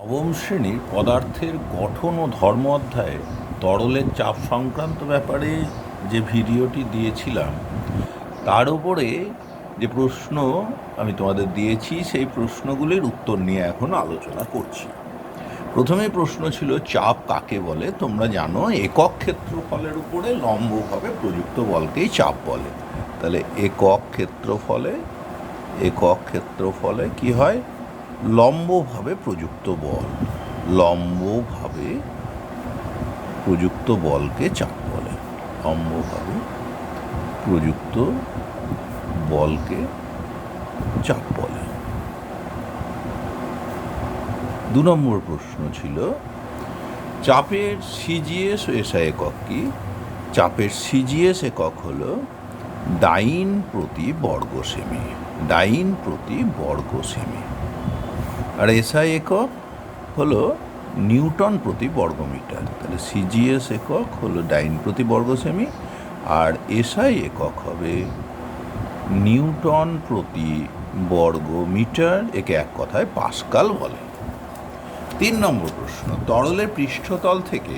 নবম শ্রেণির পদার্থের গঠন ও ধর্ম অধ্যায়ে তরলের চাপ সংক্রান্ত ব্যাপারে যে ভিডিওটি দিয়েছিলাম, তার উপরে যে প্রশ্ন আমি তোমাদের দিয়েছি, সেই প্রশ্নগুলির উত্তর নিয়ে এখন আলোচনা করছি। প্রথমে প্রশ্ন ছিল, চাপ কাকে বলে? তোমরা জানো, একক ক্ষেত্রফলের উপরে লম্বভাবে প্রযুক্ত বলকেই চাপ বলে। তাহলে একক ক্ষেত্রফলে একক ক্ষেত্রফলে কি হয়? লম্বভাবে প্রযুক্ত বল, লম্বভাবে প্রযুক্ত বলকে চাপ বলে। লম্বভাবে প্রযুক্ত বলকে চাপ বলে। দু নম্বর প্রশ্ন ছিল, চাপের সিজিএস এসআই একক কি? চাপের সিজিএস একক হল ডাইন প্রতি বর্গ সেমি ডাইন প্রতি বর্গ সেমি আর এসআই একক হলো নিউটন প্রতি বর্গমিটার। তাহলে সিজিএস একক হলো ডাইন প্রতি বর্গ সেমি আর এসআই একক হবে নিউটন প্রতি বর্গ মিটার একে এক কথায় পাস্কাল বলে। তিন নম্বর প্রশ্ন, তরলের পৃষ্ঠতল থেকে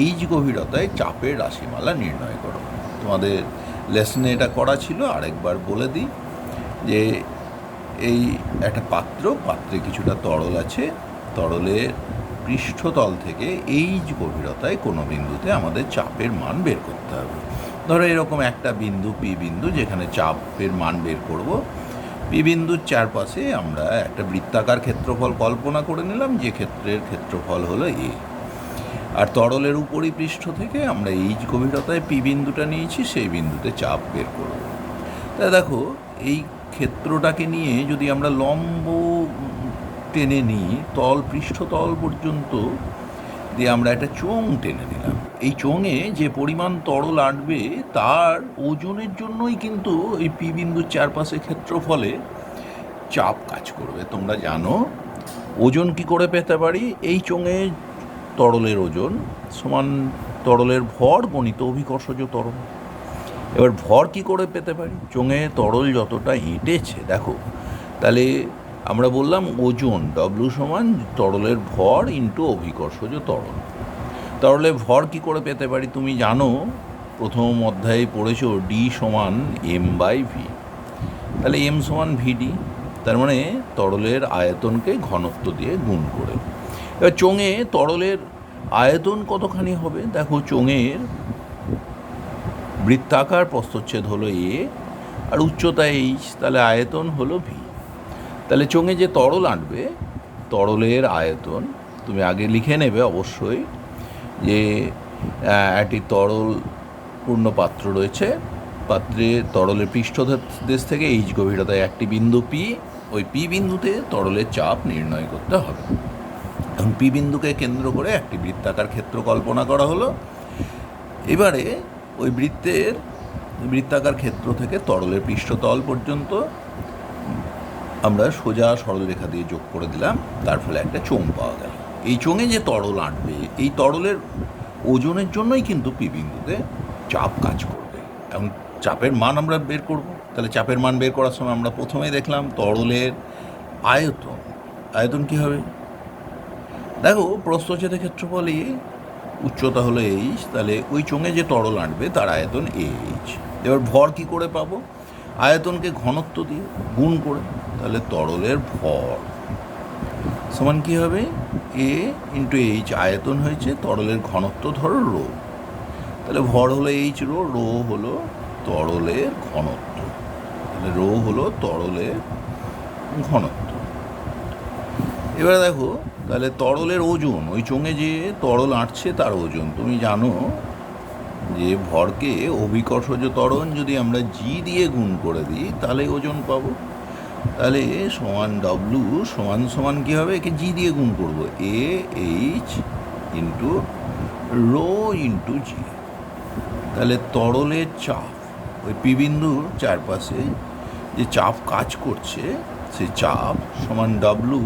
এইচ গভীরতায় চাপের রাশিমালা নির্ণয় করো। তোমাদের লেসনে এটা করা ছিল, আরেকবার বলে দিই যে এই একটা পাত্র, পাত্রে কিছুটা তরল আছে। তরলের পৃষ্ঠতল থেকে এইচ গভীরতায় কোনো বিন্দুতে আমাদের চাপের মান বের করতে হবে। ধরো এরকম একটা বিন্দু, পি বিন্দু যেখানে চাপের মান বের করব। পি বিন্দুর চারপাশে আমরা একটা বৃত্তাকার ক্ষেত্রফল কল্পনা করে নিলাম, যে ক্ষেত্রের ক্ষেত্রফল হলো এ। আর তরলের উপরই পৃষ্ঠ থেকে আমরা এইচ গভীরতায় পি বিন্দুটা নিয়েছি, সেই বিন্দুতে চাপ বের করব। তা দেখো, এই ক্ষেত্রটাকে নিয়ে যদি আমরা লম্ব টেনে নিই, তল, পৃষ্ঠতল পর্যন্ত দিয়ে আমরা একটা চোং টেনে নিলাম। এই চোঙে যে পরিমাণ তরল আঁটবে, তার ওজনের জন্যই কিন্তু এই পি বিন্দুর চারপাশে ক্ষেত্রফলে চাপ কাজ করবে। তোমরা জানো, ওজন কি করে পেতে পারি? এই চোঙে তরলের ওজন সমান তরলের ভর গণিত অভিকর্ষজ তরল এবার ভর কি করে পেতে পারি? চোঙে তরল যতটা হেঁটেছে, দেখো। তাহলে আমরা বললাম ওজন ডব্লু সমান তরলের ভর ইন্টু অভিকর্ষজ তরল। তরলের ভর কি করে পেতে পারি তুমি জানো? প্রথম অধ্যায়ে পড়েছো ডি সমান এম বাই ভি তাহলে এম সমান ভিডি তার মানে তরলের আয়তনকে ঘনত্ব দিয়ে গুণ করে। এবার চোঙে তরলের আয়তন কতখানি হবে? দেখো চোঙের বৃত্তাকার প্রস্থচ্ছেদ হলো এ, আর উচ্চতা এইচ, তাহলে আয়তন হলো ভি। তাহলে চোঙে যে তরল আঁটবে, তরলের আয়তন তুমি আগে লিখে নেবে অবশ্যই যে একটি তরল পূর্ণ পাত্র রয়েছে, পাত্রে তরলের পৃষ্ঠদেশ থেকে এইচ গভীরতায় একটি বিন্দু পি, ওই পি বিন্দুতে তরলের চাপ নির্ণয় করতে হবে। এবং পি বিন্দুকে কেন্দ্র করে একটি বৃত্তাকার ক্ষেত্র কল্পনা করা হলো। এবারে ওই বৃত্তের, বৃত্তাকার ক্ষেত্র থেকে তরলের পৃষ্ঠতল পর্যন্ত, আমরা সোজা সরলরেখা দিয়ে যোগ করে দিলাম, তার ফলে একটা চোঙ পাওয়া গেল। এই চোঙে যে তরল আঁটবে, এই তরলের ওজনের জন্যই কিন্তু পি বিন্দুতে চাপ কাজ করবে। এবং চাপের মান আমরা বের করব। তাহলে চাপের মান বের করার সময় আমরা প্রথমেই দেখলাম তরলের আয়তন। আয়তন কী হবে? দেখো, প্রস্থচ্ছেদের ক্ষেত্রফল এ উচ্চতা হলো এইচ তাহলে ওই চোঙে যে তরল আঁটবে তার আয়তন এইচ এবার ভর কি করে পাবো? আয়তনকে ঘনত্ব দিয়ে গুণ করে, তাহলে তরলের ভর। সমান কি হবে? এ ইন্টু এইচ আয়তন হয়েছে, তরলের ঘনত্ব ধরো রো। তাহলে ভর হলো এইচ রো রো হলো তরলের ঘনত্ব। তাহলে রো হলো তরলের ঘনত্ব। এবারে দেখো তাহলে তরলের ওজন, ওই চোঙে যে তরল আঁটছে তার ওজন। তুমি জানো যে ভরকে অভিকর্ষজ ত্বরণ যদি আমরা জি দিয়ে গুণ করে দিই, তাহলে ওজন পাবো। তাহলে সমান ডব্লু সমান সমান কী হবে? একে জি দিয়ে গুণ করব। A H into rho into G তাহলে তরলের চাপ, ওই পি বিন্দুর চারপাশে যে চাপ কাজ করছে সেই চাপ সমান ডাব্লু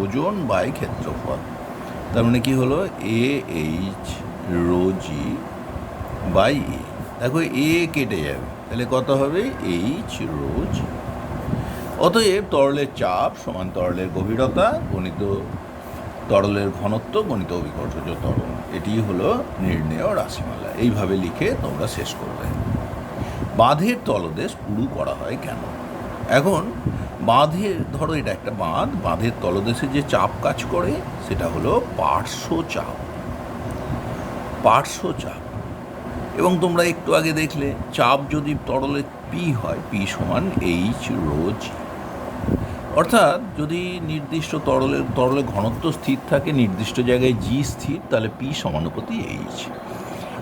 ওজন বাই ক্ষেত্রফল। তার মানে কি হলো? A H rho G by A দেখো এ কেটে যাবে। তাহলে কত হবে? এইচ রোজ অতএব তরলের চাপ সমান তরলের গভীরতা গণিত তরলের ঘনত্ব গণিত অভিকর্ষজ তরল। এটি হলো নির্ণেয় রাশিমালা। এইভাবে লিখে তোমরা শেষ করবে। বাঁধের তলদেশ পুরু করা হয় কেন? এখন বাঁধের, ধরো এটা একটা বাঁধ, বাঁধের তলদেশে যে চাপ কাজ করে, সেটা হলো পার্শ্ব চাপ। পার্শ্ব চাপ। এবং তোমরা একটু আগে দেখলে, চাপ যদি তরলে পি হয় পি সমান এইচ রোজ অর্থাৎ যদি নির্দিষ্ট তরলের তরলের ঘনত্ব স্থির থাকে, নির্দিষ্ট জায়গায় জি স্থির, তাহলে পি সমানুপাতি এইচ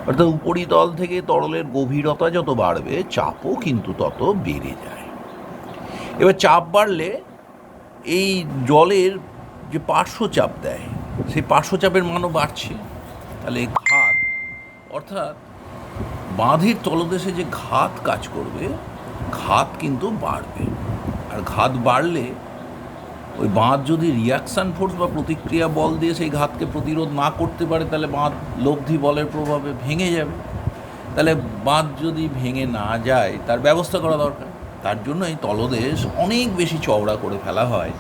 অর্থাৎ উপরিতল থেকে তরলের গভীরতা যত বাড়বে, চাপও কিন্তু তত বেড়ে যায়। এবার চাপ বাড়লে এই জলের যে পার্শ্ব চাপ দেয়, সেই পার্শ্ব চাপের মানও বাড়ছে। তাহলে ঘাত, অর্থাৎ বাঁধের তলদেশে যে ঘাত কাজ করবে, ঘাত কিন্তু বাড়বে। আর ঘাত বাড়লে ওই বাঁধ যদি রিয়াকশান ফোর্স বা প্রতিক্রিয়া বল দিয়ে সেই ঘাতকে প্রতিরোধ না করতে পারে, তাহলে বাঁধ লব্ধি বলের প্রভাবে ভেঙে যাবে। তাহলে বাঁধ যদি ভেঙে না যায়, তার ব্যবস্থা করা দরকার। তার জন্য এই তলদেশ অনেক বেশি চওড়া করে ফেলা হয়।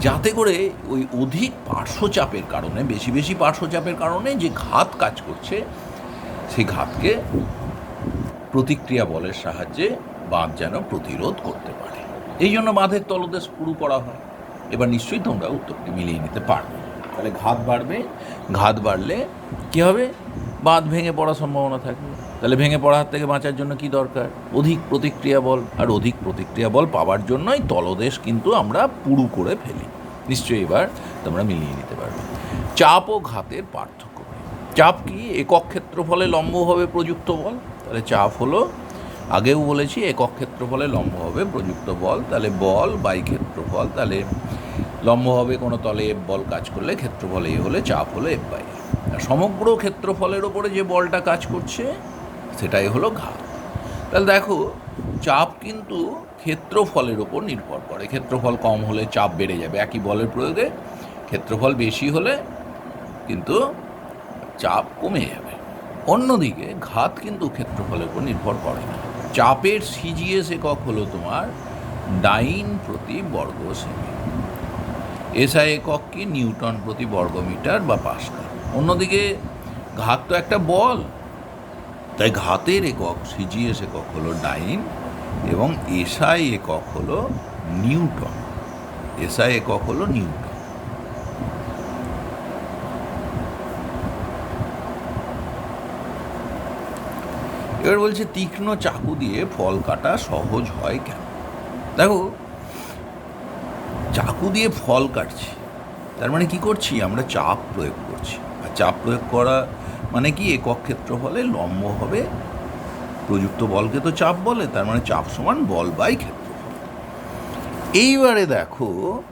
যাতে করে ওই অধিক পার্শ্বচাপের কারণে, বেশি বেশি পার্শ্বচাপের কারণে যে ঘাত কাজ করছে, সেই ঘাতকে প্রতিক্রিয়া বলের সাহায্যে বাঁধ যেন প্রতিরোধ করতে পারে। এই জন্য বাঁধের তলদেশ পুরু করা হয়। এবার নিশ্চয়ই তোমরা উত্তরটি মিলিয়ে নিতে পারবে। তাহলে ঘাত বাড়বে, ঘাত বাড়লে কী হবে? বাঁধ ভেঙে পড়ার সম্ভাবনা থাকবে। তাহলে ভেঙে পড়ার হাত থেকে বাঁচার জন্য কি দরকার? অধিক প্রতিক্রিয়া বল। আর অধিক প্রতিক্রিয়া বল পাওয়ার জন্যই তলদেশ কিন্তু আমরা পুরু করে ফেলি। নিশ্চয়ই এবার তোমরা মিলিয়ে নিতে পারবে। চাপ ও ঘাতের পার্থক্য। চাপ কি? একক ক্ষেত্রফলে লম্বভাবে প্রযুক্ত বল। তাহলে চাপ হলো, আগেও বলেছি, একক ক্ষেত্রফলে লম্বভাবে প্রযুক্ত বল। তাহলে বল বাই ক্ষেত্রফল তাহলে লম্বভাবে কোনো তলে এফ বল কাজ করলে ক্ষেত্রফল এ হলে, চাপ হলো এফ বাই সমগ্র ক্ষেত্রফলের ওপরে যে বলটা কাজ করছে, সেটাই হলো ঘাত তাহলে দেখো, চাপ কিন্তু ক্ষেত্রফলের ওপর নির্ভর করে। ক্ষেত্রফল কম হলে চাপ বেড়ে যাবে একই বলের প্রয়োগে, ক্ষেত্রফল বেশি হলে কিন্তু চাপ কমে যাবে। অন্যদিকে ঘাত কিন্তু ক্ষেত্রফলের উপর নির্ভর করে না। চাপের সিজিএস একক হলো তোমার ডাইন প্রতি বর্গ সেমি। এসআই একক কি নিউটন প্রতি বর্গমিটার বা পাস্কাল। অন্যদিকে ঘাত তো একটা বল। তাই ঘাতের একক, সিজিএস একক হলো ডাইন এবং এসআই একক হলো নিউটন। এসআই একক হলো নিউটন। এবার বলছে, তীক্ষ্ণ চাকু দিয়ে ফল কাটা সহজ হয় কেন? দেখো চাকু দিয়ে ফল কাটছি। তার মানে কি করছি? আমরা চাপ প্রয়োগ করছি। আর চাপ প্রয়োগ করা মানে কি? একক ক্ষেত্রফলে লম্ব হবে। প্রযুক্ত বলকে তো চাপ বলে, তার মানে চাপ সমান বল বাই ক্ষেত্রফল এইবারে দেখো,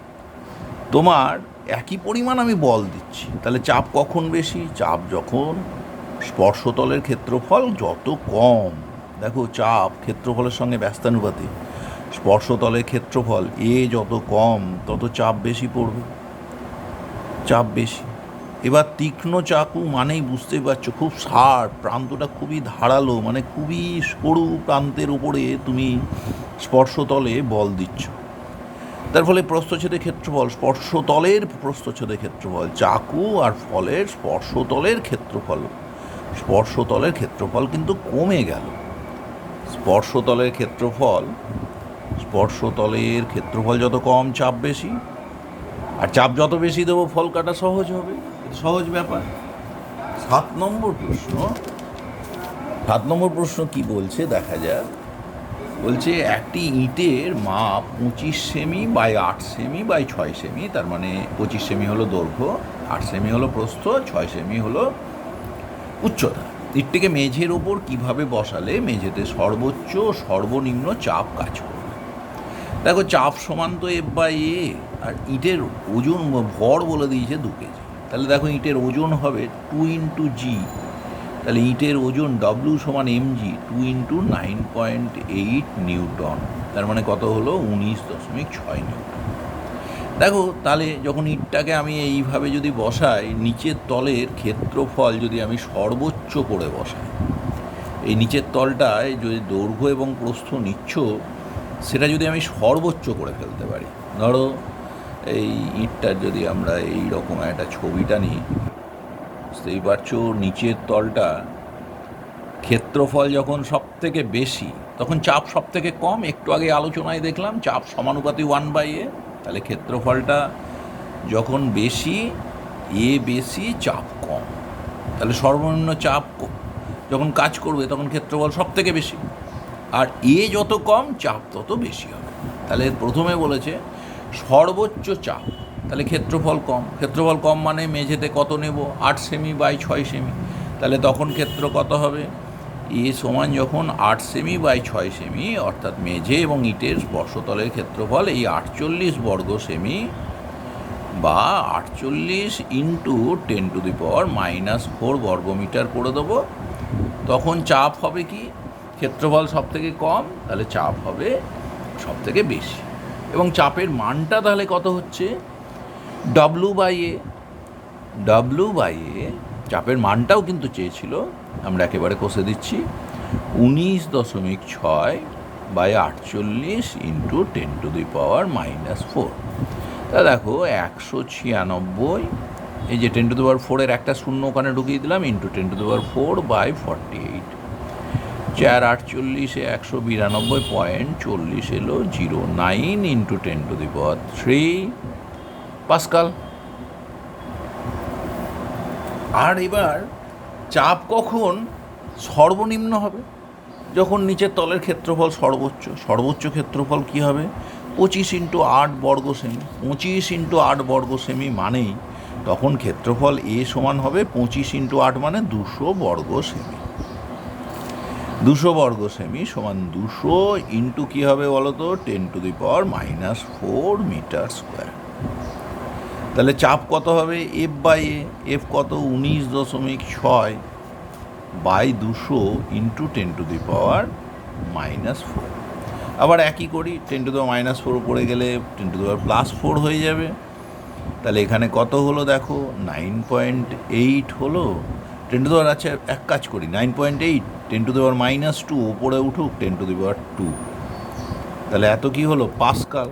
তোমার একই পরিমাণ আমি বল দিচ্ছি। তাহলে চাপ কখন বেশি? চাপ যখন স্পর্শতলের ক্ষেত্রফল যত কম। দেখো, চাপ ক্ষেত্রফলের সঙ্গে ব্যস্তানুপাতিক। স্পর্শতলের ক্ষেত্রফল এ যত কম, তত চাপ বেশি পড়বে। চাপ বেশি। এবার তীক্ষ্ণ চাকু মানেই বুঝতেই পারছ, খুব সার প্রান্তটা খুবই ধারালো মানে খুবই সরু প্রান্তের উপরে তুমি স্পর্শতলে বল দিচ্ছ। তার ফলে প্রস্থচ্ছেদের ক্ষেত্রফল, স্পর্শতলের প্রস্থচ্ছেদের ক্ষেত্রফল, চাকু আর ফলের স্পর্শতলের ক্ষেত্রফল। স্পর্শতলের ক্ষেত্রফল কিন্তু কমে গেল। স্পর্শতলের ক্ষেত্রফল স্পর্শতলের ক্ষেত্রফল যত কম, চাপ বেশি। আর চাপ যত বেশি দেবো, ফল কাটা সহজ হবে। সহজ ব্যাপার। সাত নম্বর প্রশ্ন। সাত নম্বর প্রশ্ন কি বলছে? দেখা যাক। বলছে, একটি ইটের মাপ পঁচিশ সেমি বাই আট সেমি বাই ছয় সেমি, তার মানে পঁচিশ সেমি হলো দৈর্ঘ্য, আট সেমি হলো প্রস্থ, ছয় সেমি হলো উচ্চতা। ইটটিকে মেঝের ওপর কীভাবে বসালে মেঝেতে সর্বোচ্চ, সর্বনিম্ন চাপ কাজ করবে দেখো, চাপ সমান তো এফ বাই এ আর ইটের ওজন ভর বলে দিয়েছে দু কেজি। তাহলে দেখো, ইটের ওজন হবে টু ইন্টু জি তাহলে ইটের ওজন ডব্লিউ সমান M G two into nine point eight newton. তার মানে কত হলো? উনিশ দশমিক ছয় নিউটন। দেখো, তাহলে যখন ইটটাকে আমি এইভাবে যদি বসাই, নিচের তলের ক্ষেত্রফল যদি আমি সর্বোচ্চ করে বসাই, এই নিচের তলটায় যদি দৈর্ঘ্য এবং প্রস্থ নিচ্ছ সেটা যদি আমি সর্বোচ্চ করে ফেলতে পারি। ধরো, এই ইঁটটার যদি আমরা এই রকম একটা ছবিটা নিই, বুঝতেই পারছ? নিচের তলটা ক্ষেত্রফল যখন সব থেকে বেশি, তখন চাপ সব থেকে কম। একটু আগে আলোচনায় দেখলাম, চাপ সমানুপাতি ওয়ান বাই এ তাহলে ক্ষেত্রফলটা যখন বেশি এ বেশি, চাপ কম। তাহলে সর্বনিম্ন চাপ যখন কাজ করবে, তখন ক্ষেত্রফল সব থেকে বেশি। আর এ যত কম, চাপ তত বেশি হবে। তাহলে প্রথমে বলেছে, সর্বোচ্চ চাপ। তাহলে ক্ষেত্রফল কম। ক্ষেত্রফল কম মানে মেঝেতে কত নেব? আট সেমি বাই ছয় সেমি। তাহলে তখন ক্ষেত্র কত হবে? এ সমান যখন আট সেমি বাই ছয় সেমি, অর্থাৎ মেঝে এবং ইটের স্পর্শতলের ক্ষেত্রফল এই আটচল্লিশ বর্গ সেমি বা আটচল্লিশ into ten to the power minus four বর্গমিটার করে দেবো। তখন চাপ হবে কি? ক্ষেত্রফল সব থেকে কম, তাহলে চাপ হবে সব থেকে বেশি। এবং চাপের মানটা তাহলে কত হচ্ছে? W by A W by A চাপের মানটাও কিন্তু চেয়েছিল, আমরা একেবারে কষে দিচ্ছি, উনিশ দশমিক ছয় বাই আটচল্লিশ into ten to the power minus four তা দেখো, একশো ছিয়ানব্বই, এই যে টেন টু দি পাওয়ার ফোরের একটা শূন্য ওখানে ঢুকিয়ে দিলাম into ten to the power four by forty eight চার আটচল্লিশে একশো বিরানব্বই, পয়েন্ট চল্লিশ এলো zero nine into ten to the power three pascal. আর এবার চাপ কখন? সর্বনিম্ন হবে। যখন নিচের তলের ক্ষেত্রফল সর্বোচ্চ সর্বোচ্চ ক্ষেত্রফল কি হবে? পঁচিশ ইন্টু আট বর্গ সেমি পঁচিশ ইন্টু আট বর্গ সেমি মানেই তখন ক্ষেত্রফল এ সমান হবে পঁচিশ ইন্টু আট মানে দুশো বর্গ সেমি দুশো বর্গ সেমি সমান দুশো ইন্টু কী হবে বলো তো ten to the power minus four metre square. তাহলে চাপ কত হবে? F by A. এফ কত? উনিশ দশমিক ছয় বাই দুশো into ten to the power minus four. আবার একই করি, ten to the power minus four পড়ে গেলে ten to the power plus four হয়ে যাবে। তাহলে এখানে কত হলো দেখো? নাইন পয়েন্ট এইট হলো। টেন টু দি পাওয়ার আচ্ছা এক কাজ করি nine point eight ten to দেওয়ার মাইনাস টু ওপরে উঠুক ten to the power two তাহলে এত কি হলো? পাসকাল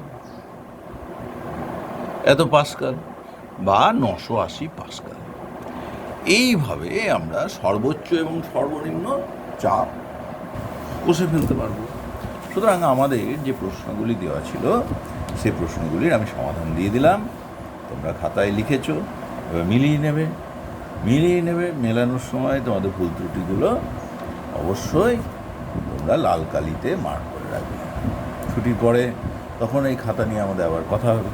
এত পাসকাল বা নশো আশি পাসকাল এইভাবে আমরা সর্বোচ্চ এবং সর্বনিম্ন চাপ কষে ফেলতে পারব। সুতরাং আমাদের যে প্রশ্নগুলি দেওয়া ছিল, সেই প্রশ্নগুলির আমি সমাধান দিয়ে দিলাম। তোমরা খাতায় লিখেছো মিলিয়ে নেবে। মিলিয়ে নেবে, মেলানোর সময় তোমাদের ফুল ত্রুটিগুলো অবশ্যই তোমরা লাল কালিতে মার্ক করে রাখবে। ছুটির পরে তখন এই খাতা নিয়ে আমাদের আবার কথা হবে।